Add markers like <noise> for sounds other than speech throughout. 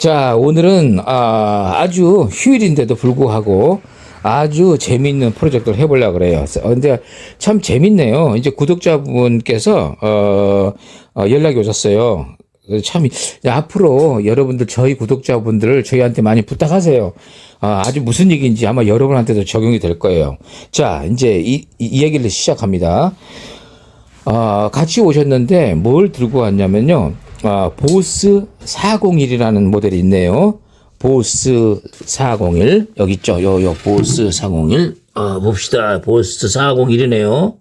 자, 오늘은 아, 아주 휴일인데도 불구하고 아주 재미있는 프로젝트를 해보려고 그래요. 어, 근데 참 재밌네요. 이제 구독자분께서 어, 어, 연락이 오셨어요. 참 앞으로 여러분들 저희 구독자분들을 저희한테 많이 부탁하세요. 아, 아주 무슨 얘기인지 아마 여러분한테도 적용이 될 거예요. 자, 이제 이, 이, 이 얘기를 시작합니다. 아, 같이 오셨는데 뭘 들고 왔냐면요. 아, 보스 401이라는 모델이 있네요. 보스 401 여기 있죠. 요, 요 보스 401. 아, 봅시다. 보스 401이네요.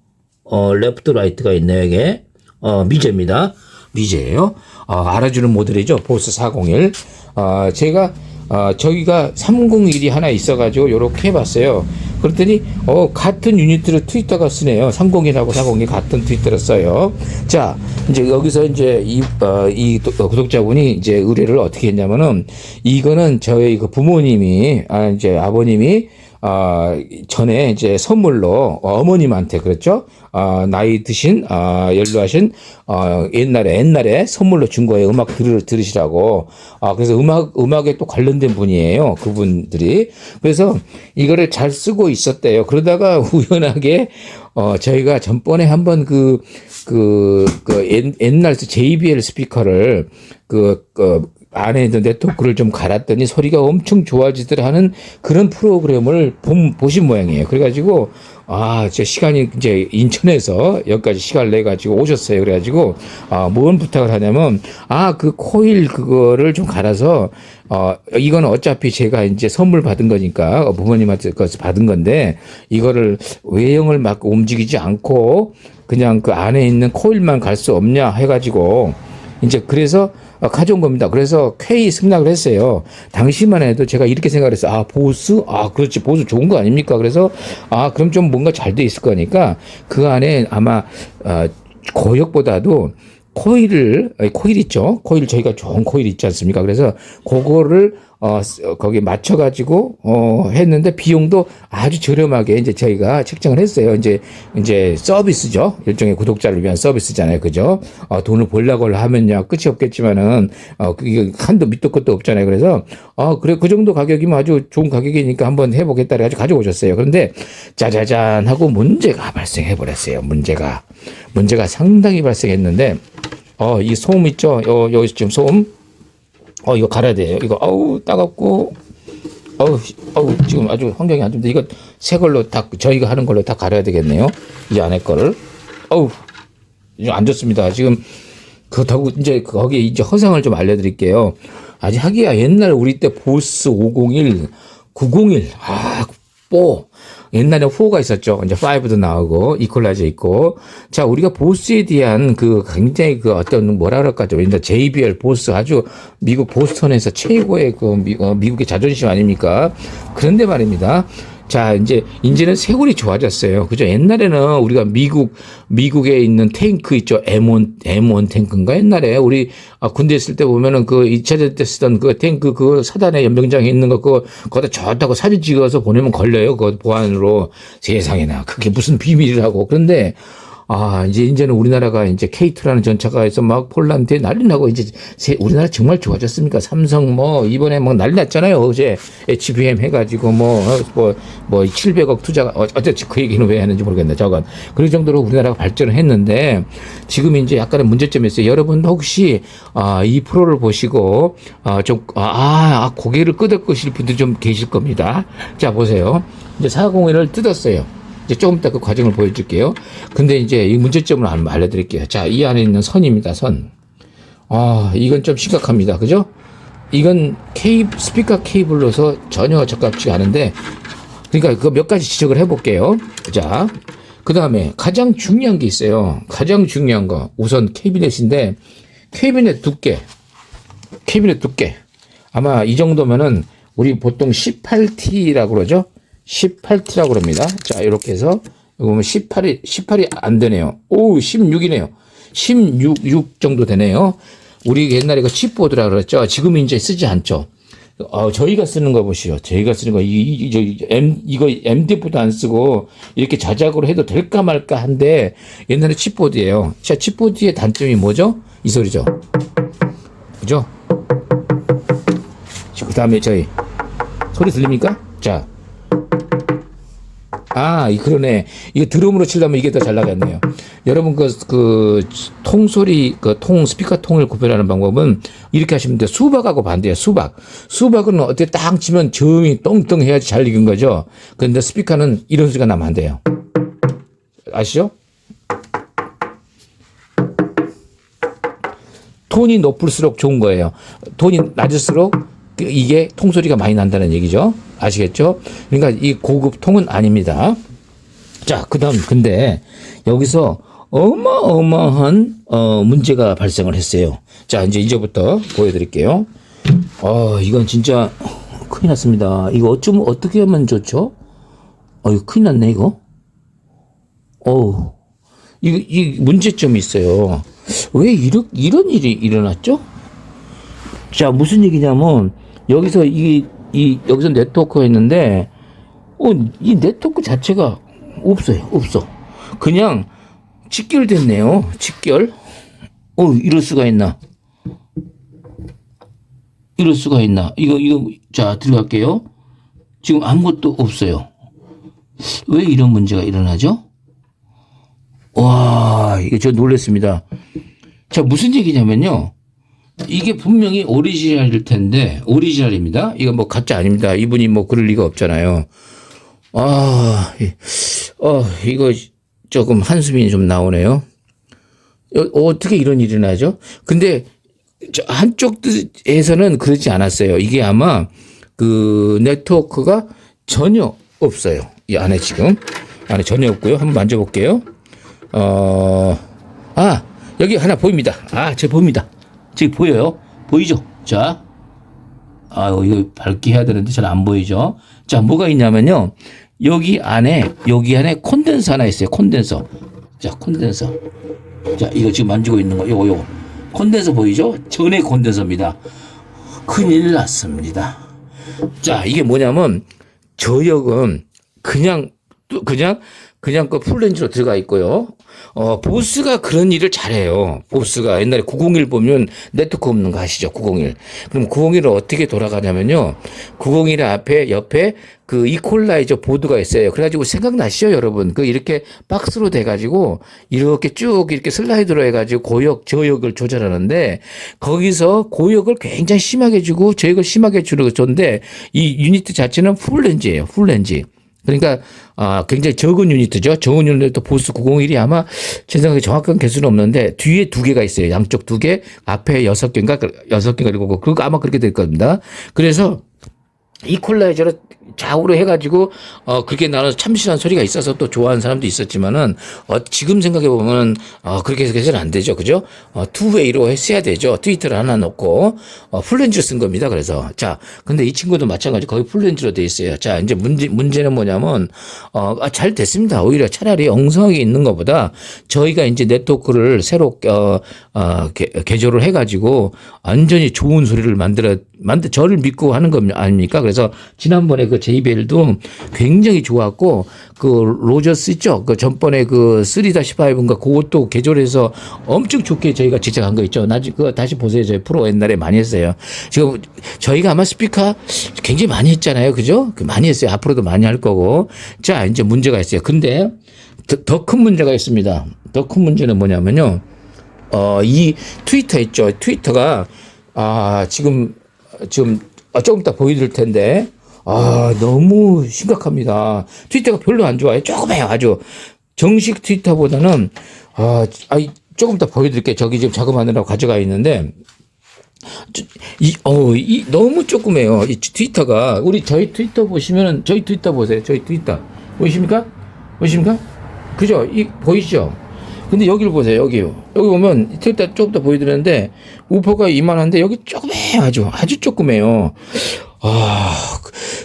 어, 레프트 라이트가 있네요, 이게. 어, 미제입니다. 미제예요. 어, 알아주는 모델이죠. 보스 401. 아, 제가 아, 저기가 301이 하나 있어 가지고 요렇게 해 봤어요. 그랬더니 어 같은 유니트를 트위터가 쓰네요. 301하고 401 같은 트위터를 써요. 자 이제 여기서 이제 이, 어, 이 구독자분이 이제 의뢰를 어떻게 했냐면은 이거는 저희 그 부모님이 아 이제 아버님이 아, 전에 이제 선물로 어머님한테 그랬죠. 아, 나이 드신, 아, 연루하신, 아, 옛날에, 옛날에 선물로 준 거예요. 음악 들, 들으시라고. 아, 그래서 음악, 음악에 또 관련된 분이에요. 그분들이. 그래서 이거를 잘 쓰고 있었대요. 그러다가 <laughs> 우연하게, 어, 저희가 전번에 한번 그, 그, 그 옛날 JBL 스피커를 그, 그, 안에 있는 네트워크를 좀 갈았더니 소리가 엄청 좋아지더라 하는 그런 프로그램을 본, 보신 모양이에요. 그래가지고, 아, 제 시간이 이제 인천에서 여기까지 시간을 내가지고 오셨어요. 그래가지고, 아, 뭔 부탁을 하냐면, 아, 그 코일 그거를 좀 갈아서, 어, 이건 어차피 제가 이제 선물 받은 거니까 부모님한테 그 받은 건데, 이거를 외형을 막 움직이지 않고, 그냥 그 안에 있는 코일만 갈 수 없냐 해가지고, 이제 그래서 어, 가져온 겁니다. 그래서 K 승낙을 했어요. 당시만 해도 제가 이렇게 생각을 했어요. 아, 보스? 아, 그렇지. 보스 좋은 거 아닙니까? 그래서, 아, 그럼 좀 뭔가 잘 돼 있을 거니까 그 안에 아마, 어, 고역보다도 코일을, 코일 있죠? 코일 저희가 좋은 코일 있지 않습니까? 그래서 그거를 어, 거기 맞춰가지고, 어, 했는데 비용도 아주 저렴하게 이제 저희가 책정을 했어요. 이제, 이제 서비스죠. 일종의 구독자를 위한 서비스잖아요. 그죠? 어, 돈을 벌려고 하면요. 끝이 없겠지만은, 어, 그게 한도 밑도 끝도 없잖아요. 그래서, 어, 그래, 그 정도 가격이면 아주 좋은 가격이니까 한번 해보겠다. 해가지고 가져오셨어요. 그런데, 짜자잔 하고 문제가 발생해버렸어요. 문제가. 문제가 상당히 발생했는데, 어, 이 소음 있죠? 요, 요, 지금 소음. 어 이거 갈아야 돼요. 이거 어우 따갑고 어우 어우 지금 아주 환경이 안 좋은데 이거 새 걸로 다 저희가 하는 걸로 다 갈아야 되겠네요. 이 안에 거를 이거 안 좋습니다. 지금 그렇다고 이제 거기에 이제 허상을 좀 알려드릴게요. 아직 하기야 옛날 우리 때 보스 501, 901, 아, 뽀. 옛날에 4가 있었죠. 이제 5도 나오고 이퀄라이저 있고. 자, 우리가 보스에 대한 그 굉장히 그 어떤 뭐라 그럴까죠. 이제 JBL 보스 아주 미국 보스턴에서 최고의 그 미, 어, 미국의 자존심 아닙니까? 그런데 말입니다. 자, 이제, 이제는 세월이 좋아졌어요. 그죠? 옛날에는 우리가 미국, 미국에 있는 탱크 있죠. M1, M1 탱크인가? 옛날에 우리 아, 군대 있을 때 보면은 그 2차 대전 때 쓰던 그 탱크 그 사단에 연병장에 있는 거 그거 거기다 좋다고 사진 찍어서 보내면 걸려요. 그 보안으로 세상에나. 그게 무슨 비밀이라고. 그런데 아, 이제, 이제는 우리나라가 이제 K2라는 전차가 해서 막 폴란드에 난리 나고 이제 세, 우리나라 정말 좋아졌습니까? 삼성 뭐 이번에 뭐 난리 났잖아요. 어제 HBM 해가지고 뭐, 어, 뭐, 뭐 700억 투자가, 어, 어쨌든 그 얘기는 왜 하는지 모르겠네. 저건. 그럴 정도로 우리나라가 발전을 했는데 지금 이제 약간의 문제점이 있어요. 여러분 혹시, 아, 이 프로를 보시고, 아, 좀, 아, 아 고개를 끄덕끄실 분들 좀 계실 겁니다. 자, 보세요. 이제 401을 뜯었어요. 이제 조금 이따 그 과정을 보여줄게요. 근데 이제 이 문제점을 알려드릴게요. 자, 이 안에 있는 선입니다. 선. 아, 이건 좀 심각합니다. 그죠? 이건 케이 스피커 케이블로서 전혀 적합지 않은데, 그러니까 그 몇 가지 지적을 해볼게요. 자, 그 다음에 가장 중요한 게 있어요. 가장 중요한 거. 우선 캐비넷인데, 캐비넷 두께. 캐비넷 두께. 아마 이 정도면은 우리 보통 18T라고 그러죠? 18T라고 그럽니다. 자, 이렇게 해서 보면 18이 18이 안 되네요. 오, 16이네요. 16, 6 정도 되네요. 우리 옛날에 그 칩보드라 그랬죠. 지금 이제 쓰지 않죠. 어, 저희가 쓰는 거 보시오. 저희가 쓰는 거, 이, 이, 저, M, 이거 MDF도 안 쓰고, 이렇게 자작으로 해도 될까 말까 한데, 옛날에 칩보드예요 자, 칩보드의 단점이 뭐죠? 이 소리죠. 그죠? 다음에 저희 소리 들립니까? 자. 아, 이 그러네. 이게 드럼으로 치려면 이게 더 잘 나겠네요. 여러분 그, 그, 통소리, 그 통, 스피커 통을 구별하는 방법은 이렇게 하시면 돼요. 수박하고 반대예요. 수박. 수박은 어떻게 딱 치면 저음이 똥똥 해야지 잘 익은 거죠. 근데 스피커는 이런 소리가 나면 안 돼요. 아시죠? 톤이 높을수록 좋은 거예요. 톤이 낮을수록 그 이게 통소리가 많이 난다는 얘기죠. 아시겠죠? 그러니까 이 고급 통은 아닙니다. 자, 그 다음, 근데 여기서 어마어마한 어, 문제가 발생을 했어요. 자, 이제 이제부터 보여드릴게요. 어, 이건 진짜 큰일 났습니다. 이거 어쩌면 어떻게 하면 좋죠? 어, 이거 큰일 났네, 이거. 어우, 이, 이 문제점이 있어요. 왜 이런, 이런 일이 일어났죠? 자, 무슨 얘기냐면, 여기서 이, 이, 여기서 네트워크가 있는데, 어, 이 네트워크 자체가 없어요. 없어. 그냥 직결됐네요. 직결. 어, 이럴 수가 있나? 이럴 수가 있나? 이거, 이거, 자, 들어갈게요. 지금 아무것도 없어요. 왜 이런 문제가 일어나죠? 와, 이거 저 놀랬습니다. 자, 무슨 얘기냐면요. 이게 분명히 오리지널일 텐데, 오리지널입니다. 이거 뭐 가짜 아닙니다. 이분이 뭐 그럴 리가 없잖아요. 아, 이- 어, 이거 조금 한숨이 좀 나오네요. 어, 어떻게 이런 일이 나죠? 근데 저 한쪽에서는 그러지 않았어요. 이게 아마 그 네트워크가 전혀 없어요. 이 안에 지금 안에 전혀 없고요. 한번 만져볼게요. 어, 아 여기 하나 보입니다. 아, 제 보입니다. 지금 보여요? 보이죠? 자, 아 이거 밝게 해야 되는데 잘 안 보이죠? 자, 뭐가 있냐면요. 여기 안에 여기 안에 콘덴서 하나 있어요. 콘덴서. 자, 콘덴서. 자, 이거 지금 만지고 있는 거, 요거, 요거. 콘덴서 보이죠? 전의 콘덴서입니다. 큰일 났습니다. 자, 이게 뭐냐면, 저역은 그냥, 또 그냥, 그냥 그 풀렌즈로 들어가 있고요. 어, 보스가 그런 일을 잘해요. 보스가 옛날에 901 보면 네트워크 없는 거 아시죠? 901. 그럼 901은 어떻게 돌아가냐면요. 901 앞에, 옆에 그 이퀄라이저 보드가 있어요. 그래가지고 생각나시죠, 여러분? 그 이렇게 박스로 돼가지고 이렇게 쭉 이렇게 슬라이드로 해가지고 고역, 저역을 조절하는데 거기서 고역을 굉장히 심하게 주고 저역을 심하게 주는 건데 이 유니트 자체는 풀렌즈예요. 풀렌즈. 그러니까 아 굉장히 적은 유니트죠. 적은 유니트 보스 901이 아마 제 생각에 정확한 개수는 없는데 뒤에 두 개가 있어요. 양쪽 두 개, 앞에 여섯 개인가 여섯 개가 그리고 그거 아마 그렇게 될 겁니다. 그래서 이퀄라이저를 좌우로 해가지고 어 그렇게 나눠서 참신한 소리가 있어서 또 좋아하는 사람도 있었지만은 어 지금 생각해 보면 어 그렇게 해서는 안 되죠, 그죠? 어 투웨이로 했어야 되죠. 트위터를 하나 넣고 어 풀렌즈를 쓴 겁니다. 그래서 자, 근데 이 친구도 마찬가지 거의 풀렌즈로 돼 있어요. 자, 이제 문제 문제는 뭐냐면 어잘 됐습니다. 오히려 차라리 엉성하게 있는 것보다 저희가 이제 네트워크를 새로 어, 어 개, 개조를 해가지고 완전히 좋은 소리를 만들어 만들 저를 믿고 하는 거 아닙니까? 그래서 지난번에 그 JBL도 굉장히 좋았고 그 로저스 있죠? 그 전번에 그 3-5인가 그것도 개조해서 엄청 좋게 저희가 제작한 거 있죠. 나중에 그거 다시 보세요. 저희 프로 옛날에 많이 했어요. 지금 저희가 아마 스피커 굉장히 많이 했잖아요. 그죠? 그 많이 했어요. 앞으로도 많이 할 거고. 자, 이제 문제가 있어요. 근데 더큰 문제가 있습니다. 더 큰 문제는 뭐냐면요. 어, 이 트위터 있죠. 트위터가 아, 지금 지금 아, 조금 이따 보여드릴 텐데 아, 너무 심각합니다. 트위터가 별로 안 좋아요. 조금해요. 아주 정식 트위터보다는 아, 아이 조금 이따 보여드릴게요. 저기 지금 작업하느라고 가져가 있는데 저- 이, 어, 이, 너무 조그매요. 이 트위터가. 우리 저희 트위터 보시면은, 저희 트위터 보세요. 저희 트위터. 보이십니까? 보이십니까? 그죠? 이, 보이시죠? 근데 여기를 보세요. 여기요. 여기 보면 트위터 조금 더 보여드리는데, 우퍼가 이만한데, 여기 조그매요. 아주, 아주 조그매요. 아,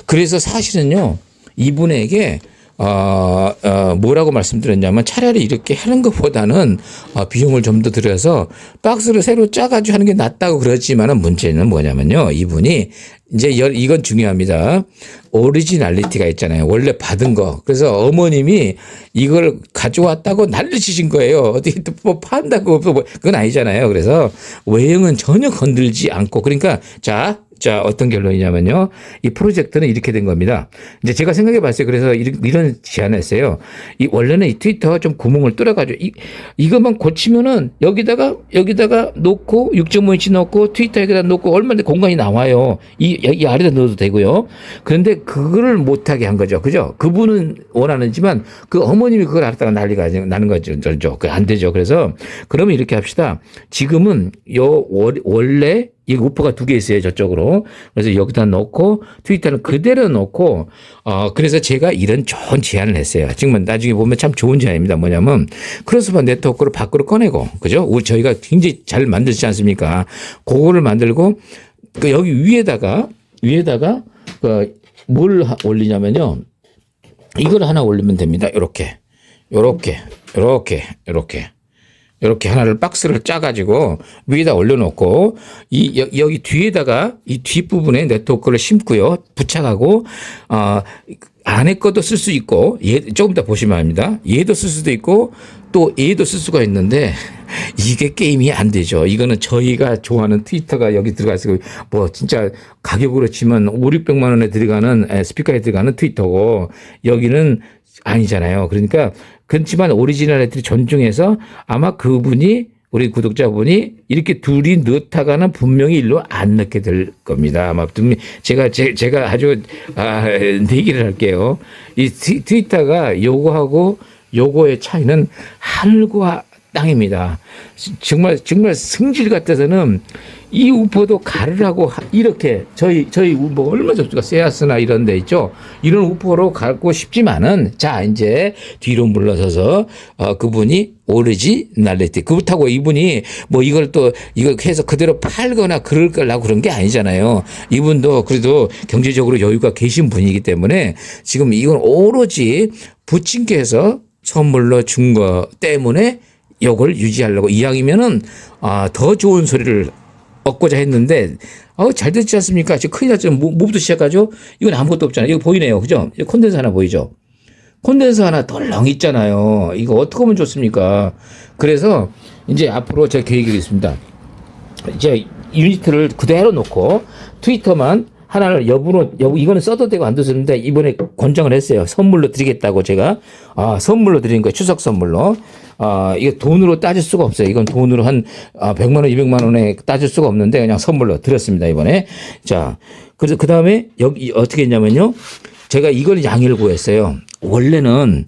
그- 그래서 사실은요, 이분에게, 어, 어, 뭐라고 말씀드렸냐면 차라리 이렇게 하는 것보다는 어, 비용을 좀 더 들여서 박스를 새로 짜가지고 하는 게 낫다고 그러지만은 문제는 뭐냐면요. 이분이 이제 열- 이건 중요합니다. 오리지널리티가 있잖아요. 원래 받은 거. 그래서 어머님이 이걸 가져왔다고 난리 치신 거예요. 어디 뭐 판다고 뭐 그건 아니잖아요. 그래서 외형은 전혀 건들지 않고 그러니까 자 자, 어떤 결론이냐면요. 이 프로젝트는 이렇게 된 겁니다. 이제 제가 생각해 봤어요. 그래서 이런, 제안을 했어요. 이 원래는 이 트위터 좀 구멍을 뚫어가지고 이, 이것만 고치면은 여기다가, 여기다가 놓고 6.5인치 넣고 트위터 여기다 놓고 얼마나 공간이 나와요. 이, 이 아래다 넣어도 되고요. 그런데 그거를 못하게 한 거죠. 그죠? 그분은 원하는지만 그 어머님이 그걸 알았다가 난리가 나는 거죠. 저, 그안 되죠. 그래서 그러면 이렇게 합시다. 지금은 요 월- 원래 이 우퍼가 두 개 있어요 저쪽으로. 그래서 여기다 놓고 트위터는 그대로 놓고 어 그래서 제가 이런 좋은 제안을 했어요. 지금 나중에 보면 참 좋은 제안입니다. 뭐냐면 크로스바 네트워크를 밖으로 꺼내고 그죠? 우리 저희가 굉장히 잘 만들지 않습니까? 그거를 만들고 그 여기 위에다가 위에다가 그뭘 올리냐면요. 이걸 하나 올리면 됩니다. 이렇게. 요렇게. 요렇게. 요렇게 이렇게 하나를 박스를 짜가지고 위에다 올려놓고 이 여- 여기 뒤에다가 이 뒷부분에 네트워크를 심고요. 부착하고 어 안에 것도 쓸 수 있고 얘 조금 이따 보시면 압니다. 얘도 쓸 수도 있고 또 얘도 쓸 수가 있는데 <laughs> 이게 게임이 안 되죠. 이거는 저희가 좋아하는 트위터가 여기 들어가 있고 뭐 진짜 가격으로 치면 5, 600만 원에 들어가는 에, 스피커에 들어가는 트위터고 여기는 아니잖아요. 그러니까 그렇지만 오리지널 애들이 존중해서 아마 그분이 우리 구독자분이 이렇게 둘이 넣다가는 분명히 일로 안 넣게 될 겁니다. 아마 제가 제, 제가 아주 아, 내기를 할게요. 이 트- 트위터가 요거하고 요거의 차이는 하늘과 땅입니다. 정말 정말 승질 같아서는 이 우퍼도 가르라고 하- 이렇게 저희 저희 뭐 얼마 접수가 세아스나 이런 데 있죠. 이런 우퍼로 가고 싶지만은 자 이제 뒤로 물러서서 어 그분이 오리지널리티 그렇다고 이분이 뭐 이걸 또 이거 해서 그대로 팔거나 그럴 거라고 그런 게 아니잖아요. 이분도 그래도 경제적으로 여유가 계신 분이기 때문에 지금 이건 오로지 부친께서 선물로 준 거 때문에 요걸 유지하려고 이왕이면은 아, 더 좋은 소리를 얻고자 했는데 어, 잘 됐지 않습니까? 지금 큰일 났죠. 뭐, 뭐부터 시작하죠? 이건 아무것도 없잖아요. 이거 보이네요. 그죠? 콘덴서 하나 보이죠? 콘덴서 하나 덜렁 있잖아요. 이거 어떻게 하면 좋습니까? 그래서 이제 앞으로 제 계획이 있습니다. 이제 유니트를 그대로 놓고 트위터만 하나를 여부로 여부 이거는 써도 되고 안 되는데 이번에 권장을 했어요. 선물로 드리겠다고 제가 아 선물로 드리는 거예요. 추석 선물로. 아 이게 돈으로 따질 수가 없어요. 이건 돈으로 한 아, 100만 원, 200만 원에 따질 수가 없는데 그냥 선물로 드렸습니다 이번에. 자 그래서 그 다음에 여기 어떻게 했냐면요. 제가 이걸 양해를 구했어요. 원래는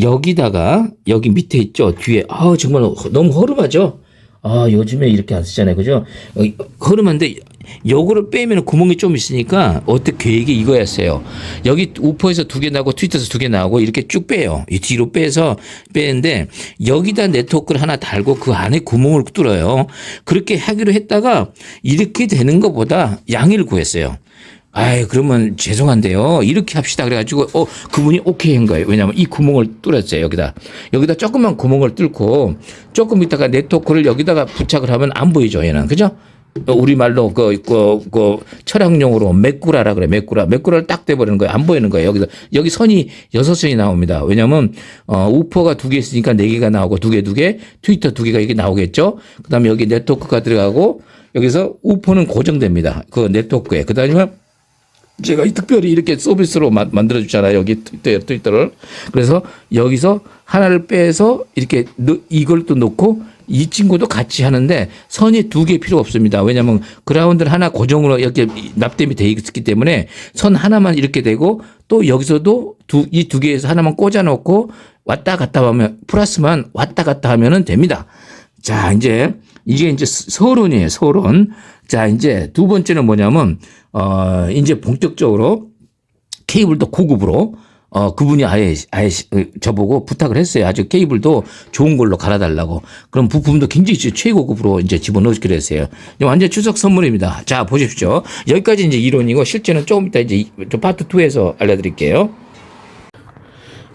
여기다가 여기 밑에 있죠 뒤에 아 정말 너무 허름하죠. 아, 요즘에 이렇게 안 쓰잖아요. 그죠? 어, 허름한데, 요거를 빼면 구멍이 좀 있으니까, 어떻게 계획이 이거였어요. 여기 우퍼에서 두 개 나오고 트위터에서 두 개 나오고 이렇게 쭉 빼요. 이 뒤로 빼서 빼는데, 여기다 네트워크를 하나 달고 그 안에 구멍을 뚫어요. 그렇게 하기로 했다가, 이렇게 되는 것보다 양해를 구했어요. 아이, 그러면 죄송한데요. 이렇게 합시다. 그래가지고, 어, 그분이 오케이 한 거예요. 왜냐면 이 구멍을 뚫었어요. 여기다. 여기다 조그만 구멍을 뚫고, 조금 있다가 네트워크를 여기다가 부착을 하면 안 보이죠. 얘는. 그죠? 어, 우리말로 그, 그, 그, 철학용어로 메꾸라라 그래. 메꾸라. 메꾸라를 딱 떼버리는 거예요. 안 보이는 거예요. 여기서. 여기 선이 여섯 선이 나옵니다. 왜냐면, 어, 우퍼가 두 개 있으니까 네 개가 나오고 두 개, 두 개, 트위터 두 개가 이게 나오겠죠? 그 다음에 여기 네트워크가 들어가고, 여기서 우퍼는 고정됩니다. 그 네트워크에. 그 다음에 제가 이 특별히 이렇게 서비스로 마- 만들어주잖아요. 여기 트위터, 트위터를. 그래서 여기서 하나를 빼서 이렇게 넣- 이걸 또 놓고 이 친구도 같이 하는데 선이 두 개 필요 없습니다. 왜냐하면 그라운드는 하나 고정으로 이렇게 납땜이 돼 있기 때문에 선 하나만 이렇게 되고 또 여기서도 두, 이 두 개에서 하나만 꽂아 놓고 왔다 갔다 하면 플러스만 왔다 갔다 하면은 됩니다. 자, 이제 이게 이제 서론이에요. 서론. 자, 이제 두 번째는 뭐냐면 어 이제 본격적으로 케이블도 고급으로 어 그분이 아예 아예 시- 어, 저보고 부탁을 했어요. 아주 케이블도 좋은 걸로 갈아달라고. 그럼 부품도 굉장히 최고급으로 이제 집어넣기로 했어요. 완전 추석 선물입니다. 자 보십시오. 여기까지 이제 이론이고 실제는 조금 이따 이제 파트 2에서 알려드릴게요.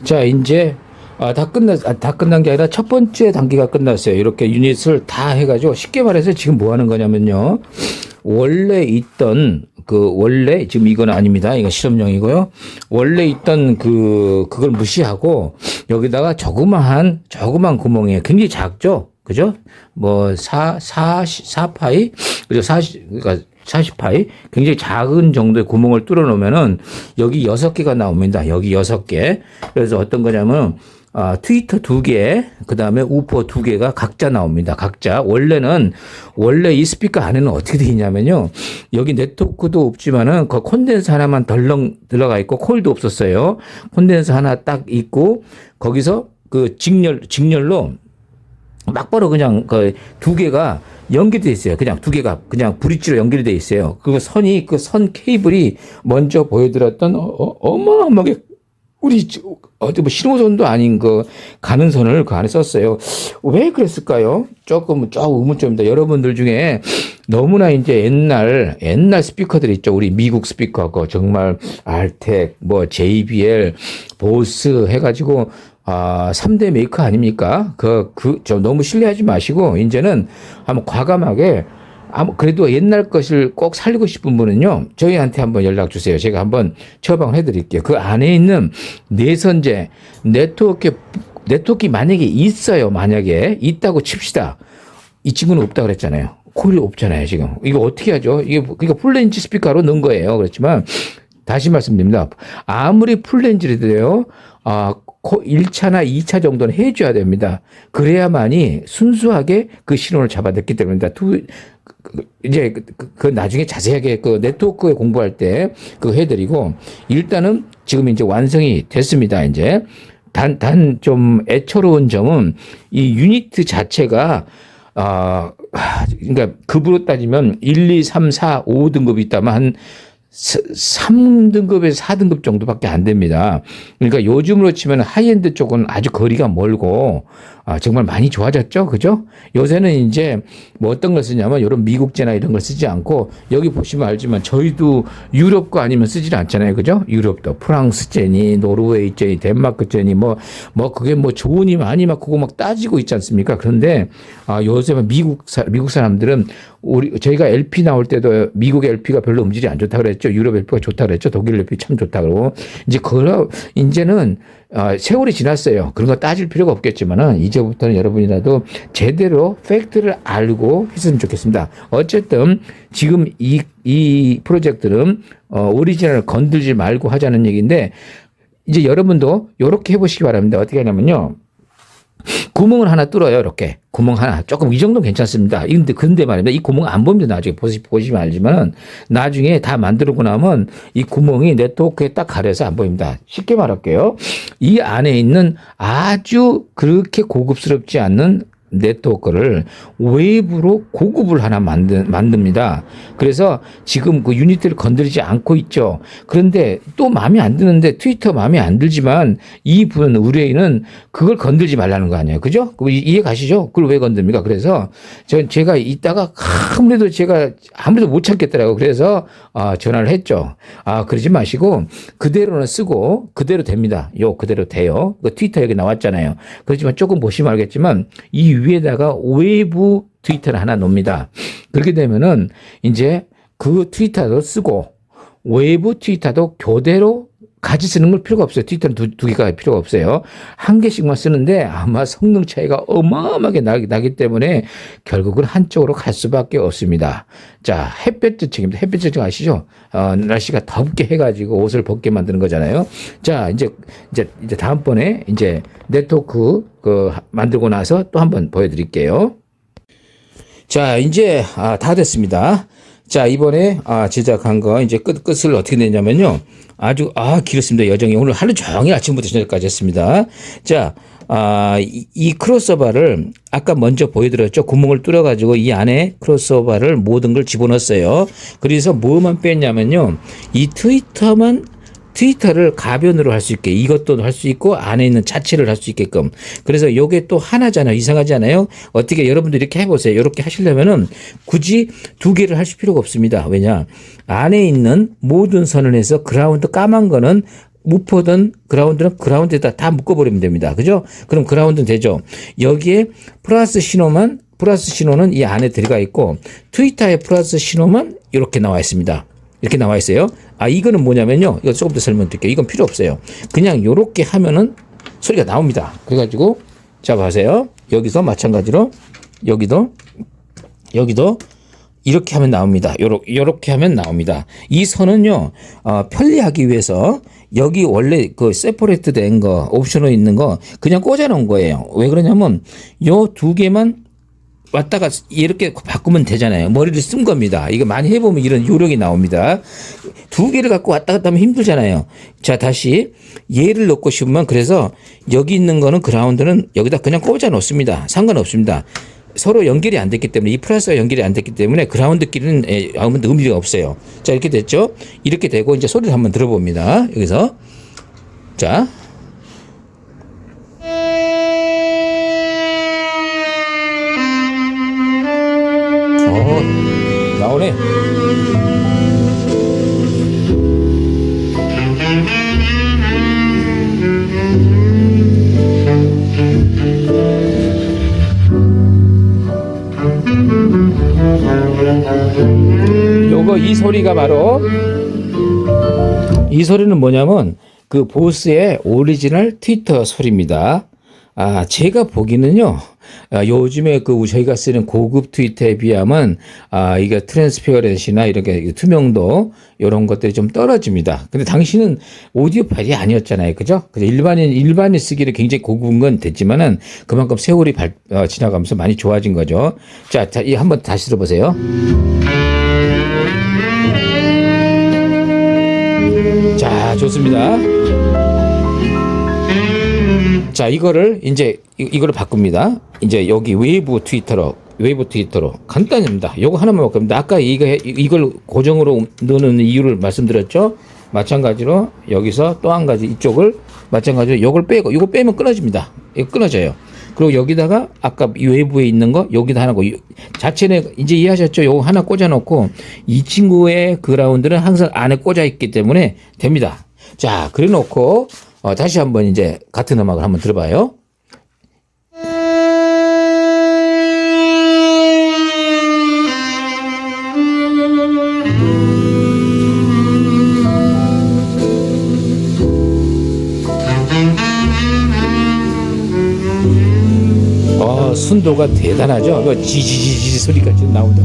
자, 이제 아, 다 끝났, 아, 다 끝난 게 아니라 첫 번째 단계가 끝났어요. 이렇게 유닛을 다 해가지고 쉽게 말해서 지금 뭐 하는 거냐면요. 원래 있던 그 원래 지금 이건 아닙니다. 이거 실험용이고요. 원래 있던 그 그걸 무시하고 여기다가 조그마한 조그만 구멍이에요. 굉장히 작죠. 그죠? 뭐, 사, 사, 사파이? 그죠? 사, 그러니까 40파이 굉장히 작은 정도의 구멍을 뚫어 놓으면은 여기 여섯 개가 나옵니다. 여기 여섯 개. 그래서 어떤 거냐면 아, 트위터 두 개, 그 다음에 우퍼 두 개가 각자 나옵니다. 각자. 원래는, 원래 이 스피커 안에는 어떻게 되어 있냐면요. 여기 네트워크도 없지만은 그 콘덴서 하나만 덜렁 들어가 있고 콜도 없었어요. 콘덴서 하나 딱 있고 거기서 그 직렬, 직렬로 막바로 그냥 그 두 개가 연결돼 있어요. 그냥 두 개가 그냥 브릿지로 연결돼 있어요. 그 선이 그 선 케이블이 먼저 보여드렸던 어, 어, 마어마하게 우리 저- 어디 뭐 신호선도 아닌 그 가는 선을 그 안에 썼어요. 왜 그랬을까요? 조금 조금 의문점입니다. 여러분들 중에 너무나 이제 옛날 옛날 스피커들 있죠. 우리 미국 스피커 그 정말 알텍 뭐 JBL 보스 해가지고 아, 3대 메이커 아닙니까? 그, 그, 저 너무 신뢰하지 마시고, 이제는 한번 과감하게, 아무, 그래도 옛날 것을 꼭 살리고 싶은 분은요, 저희한테 한번 연락 주세요. 제가 한번 처방을 해드릴게요. 그 안에 있는 내선제, 네트워크, 네트워크 만약에 있어요. 만약에 있다고 칩시다. 이 친구는 없다 그랬잖아요. 콜이 없잖아요, 지금. 이거 어떻게 하죠? 이게, 그러니까 풀렌치 스피커로 넣은 거예요. 그렇지만, 다시 말씀드립니다. 아무리 풀렌즈라도요, 아, 1차나 2차 정도는 해줘야 됩니다. 그래야만이 순수하게 그 신호를 잡아냈기 때문입니다. 두, 그- 이제 그, 그- 그 나중에 자세하게 그 네트워크에 공부할 때 그거 해드리고 일단은 지금 이제 완성이 됐습니다. 이제 단, 단 좀 애처로운 점은 이 유니트 자체가 아, 하, 그러니까 급으로 따지면 1, 2, 3, 4, 5 등급이 있다면 한 3등급에서 4등급 정도밖에 안 됩니다. 그러니까 요즘으로 치면 하이엔드 쪽은 아주 거리가 멀고 아, 정말 많이 좋아졌죠. 그죠? 요새는 이제 뭐 어떤 걸 쓰냐면 이런 미국제나 이런 걸 쓰지 않고 여기 보시면 알지만 저희도 유럽 거 아니면 쓰질 않잖아요. 그죠? 유럽도 프랑스 제니, 노르웨이 제니, 덴마크 제니 뭐, 뭐 그게 뭐 좋으니 많이 막 그거 막 따지고 있지 않습니까? 그런데 아, 요새 미국, 사, 미국 사람들은 우리 저희가 LP 나올 때도 미국의 LP가 별로 음질이 안 좋다 그랬죠. 유럽 LP가 좋다 그랬죠. 독일 LP 참 좋다 그러고 이제 그러 이제는 아, 세월이 지났어요. 그런 거 따질 필요가 없겠지만은 이제 부터는 여러분이라도 제대로 팩트를 알고 했으면 좋겠습니다. 어쨌든 지금 이, 이 프로젝트는 어, 오리지널을 건들지 말고 하자는 얘기인데 이제 여러분도 이렇게 해보시기 바랍니다. 어떻게 하냐면요. 구멍을 하나 뚫어요, 이렇게. 구멍 하나. 조금 이 정도는 괜찮습니다. 근데, 근데 말입니다. 이 구멍 안 보면 나중에 보시, 보시면 알지만 나중에 다 만들고 나면 이 구멍이 네트워크에 딱 가려서 안 보입니다. 쉽게 말할게요. 이 안에 있는 아주 그렇게 고급스럽지 않는 네트워크를 외부로 고급을 하나 만든, 만듭니다. 그래서 지금 그 유니트를 건드리지 않고 있죠. 그런데 또 마음에 안 드는데 트위터 마음에 안 들지만 이 분 의뢰인은 그걸 건들지 말라는 거 아니에요. 그죠? 이- 이해 가시죠? 그걸 왜 건듭니까? 그래서 전 제가 이따가 아무래도 제가 아무래도 못 참겠더라고요. 그래서 아, 전화를 했죠. 아, 그러지 마시고 그대로는 쓰고 그대로 됩니다. 요 그대로 돼요. 그 트위터 여기 나왔잖아요. 그렇지만 조금 보시면 알겠지만 이 위에다가 외부 트위터를 하나 놓습니다. 그렇게 되면은 이제 그 트위터도 쓰고 외부 트위터도 교대로 같이 쓰는 걸 필요가 없어요. 트위터는 두, 두 개가 필요가 없어요. 한 개씩만 쓰는데 아마 성능 차이가 어마어마하게 나기, 나기 때문에 결국은 한쪽으로 갈 수밖에 없습니다. 자, 햇볕 대책입니다. 햇볕 대책 아시죠? 어, 날씨가 덥게 해가지고 옷을 벗게 만드는 거잖아요. 자, 이제, 이제, 이제 다음번에 이제 네트워크 그 만들고 나서 또 한번 보여드릴게요. 자, 이제 아, 다 됐습니다. 자, 이번에 아, 제작한 거 이제 끝 끝을 어떻게 냈냐면요. 아주 아, 길었습니다. 여정이 오늘 하루 종일 아침부터 저녁까지 했습니다. 자, 아, 이, 이 크로스오버를 아까 먼저 보여드렸죠. 구멍을 뚫어 가지고 이 안에 크로스오버를 모든 걸 집어넣었어요. 그래서 뭐만 뺐냐면요. 이 트위터만 트위터를 가변으로 할 수 있게 이것도 할 수 있고 안에 있는 자체를 할 수 있게끔. 그래서 요게 또 하나잖아요. 이상하지 않아요? 어떻게 여러분들 이렇게 해보세요. 이렇게 하시려면은 굳이 두 개를 하실 필요가 없습니다. 왜냐? 안에 있는 모든 선을 해서 그라운드 까만 거는 무퍼든 그라운드는 그라운드에다 다 묶어버리면 됩니다. 그죠? 그럼 그라운드는 되죠. 여기에 플러스 신호만 플러스 신호는 이 안에 들어가 있고 트위터의 플러스 신호만 이렇게 나와 있습니다 이렇게 나와 있어요. 아, 이거는 뭐냐면요. 이거 조금 더 설명드릴게요. 이건 필요 없어요. 그냥 요렇게 하면은 소리가 나옵니다. 그래가지고, 자, 봐세요. 여기서 마찬가지로, 여기도, 여기도 이렇게 하면 나옵니다. 요렇게, 요렇게 하면 나옵니다. 이 선은요, 어, 편리하기 위해서 여기 원래 그 세퍼레이트 된 거, 옵션으로 있는 거 그냥 꽂아 놓은 거예요. 왜 그러냐면 요 두 개만 왔다가 이렇게 바꾸면 되잖아요. 머리를 쓴 겁니다. 이거 많이 해보면 이런 요령이 나옵니다. 두 개를 갖고 왔다 갔다 하면 힘들잖아요. 자, 다시 얘를 넣고 싶으면 그래서 여기 있는 거는 그라운드는 여기다 그냥 꽂아 놓습니다. 상관없습니다. 서로 연결이 안 됐기 때문에 이 플러스가 연결이 안 됐기 때문에 그라운드끼리는 예, 아무도 의미가 없어요. 자, 이렇게 됐죠? 이렇게 되고 이제 소리를 한번 들어봅니다. 여기서. 자. 나오네. 요거 이 소리가 바로 이 소리는 뭐냐면 그 보스의 오리지널 트위터 소리입니다. 아, 제가 보기는요, 아, 요즘에 그 저희가 쓰는 고급 트위터에 비하면, 아, 이게 트랜스피어런시나 이렇게 투명도, 이런 것들이 좀 떨어집니다. 근데 당신은 오디오 파일이 아니었잖아요. 그죠? 그죠? 일반인, 일반인 쓰기를 굉장히 고급은 건 됐지만은 그만큼 세월이 발, 어, 지나가면서 많이 좋아진 거죠. 자, 자, 이 한번 다시 들어보세요. 자, 좋습니다. 자, 이거를 이제 이- 이거를 바꿉니다. 이제 여기 웨이브 트위터로 웨이브 트위터로 간단합니다. 요거 하나만 바꿉니다. 아까 이거 해- 이걸 고정으로 넣는 이유를 말씀드렸죠. 마찬가지로 여기서 또 한 가지 이쪽을 마찬가지로 요걸 빼고 이거 빼면 끊어집니다. 이거 끊어져요. 그리고 여기다가 아까 이 외부에 있는 거 여기다 하나 고 자체는 이제 이해하셨죠? 요거 하나 꽂아 놓고 이 친구의 그라운드는 항상 안에 꽂아 있기 때문에 됩니다. 자, 그래 놓고 어, 다시 한번 이제 같은 음악을 한번 들어봐요. 어, 순도가 대단하죠. 그 지지지지 소리가 지금 나온다.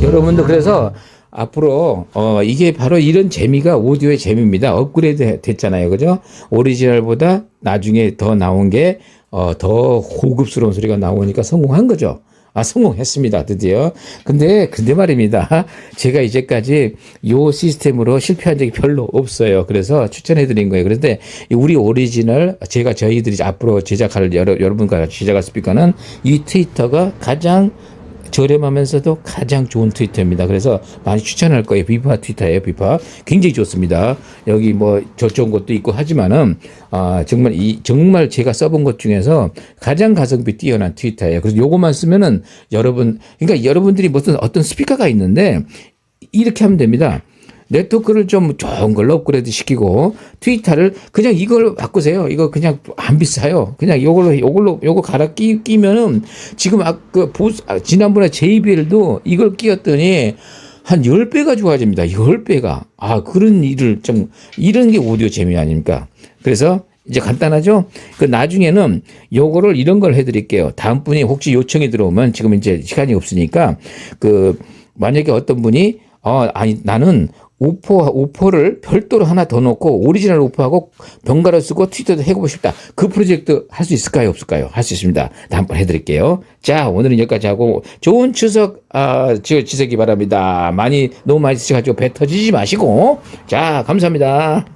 여러분도 그래서 앞으로 어 이게 바로 이런 재미가 오디오의 재미입니다. 업그레이드 됐잖아요. 그죠? 오리지널보다 나중에 더 나온 게어더 고급스러운 소리가 나오니까 성공한 거죠. 아, 성공했습니다. 드디어. 근데, 근데 말입니다. <laughs> 제가 이제까지 요 시스템으로 실패한 적이 별로 없어요. 그래서 추천해 드린 거예요. 그런데 이 우리 오리지널, 제가 저희들이 앞으로 제작할, 여러, 여러분과 제작할 스피커는 이 트위터가 가장 저렴하면서도 가장 좋은 트위터입니다. 그래서 많이 추천할 거예요. 비파 트위터예요. 비파 굉장히 좋습니다. 여기 뭐 저쪽 것도 있고 하지만은 아 정말 이 정말 제가 써본 것 중에서 가장 가성비 뛰어난 트위터예요. 그래서 요거만 쓰면은 여러분 그러니까 여러분들이 무슨 어떤 스피커가 있는데 이렇게 하면 됩니다. 네트워크를 좀 좋은 걸로 업그레이드 시키고 트위터를 그냥 이걸 바꾸세요. 이거 그냥 안 비싸요. 그냥 요걸로 요걸로 요거 갈아 끼, 끼면은 지금 아그 아, 지난번에 JBL도 이걸 끼웠더니 한 10배가 좋아집니다. 10배가. 아, 그런 일을 좀 이런 게 오디오 재미 아닙니까? 그래서 이제 간단하죠? 그 나중에는 요거를 이런 걸 해드릴게요. 다음 분이 혹시 요청이 들어오면 지금 이제 시간이 없으니까 그 만약에 어떤 분이 어, 아니, 나는 오퍼, 오퍼를 별도로 하나 더 넣고 오리지널 오퍼하고 병가를 쓰고 트위터도 해보고 싶다. 그 프로젝트 할 수 있을까요? 없을까요? 할 수 있습니다. 다음번 해드릴게요. 자, 오늘은 여기까지 하고 좋은 추석, 아, 지- 지새기 바랍니다. 많이, 너무 많이 쓰셔가지고 배 터지지 마시고. 자, 감사합니다.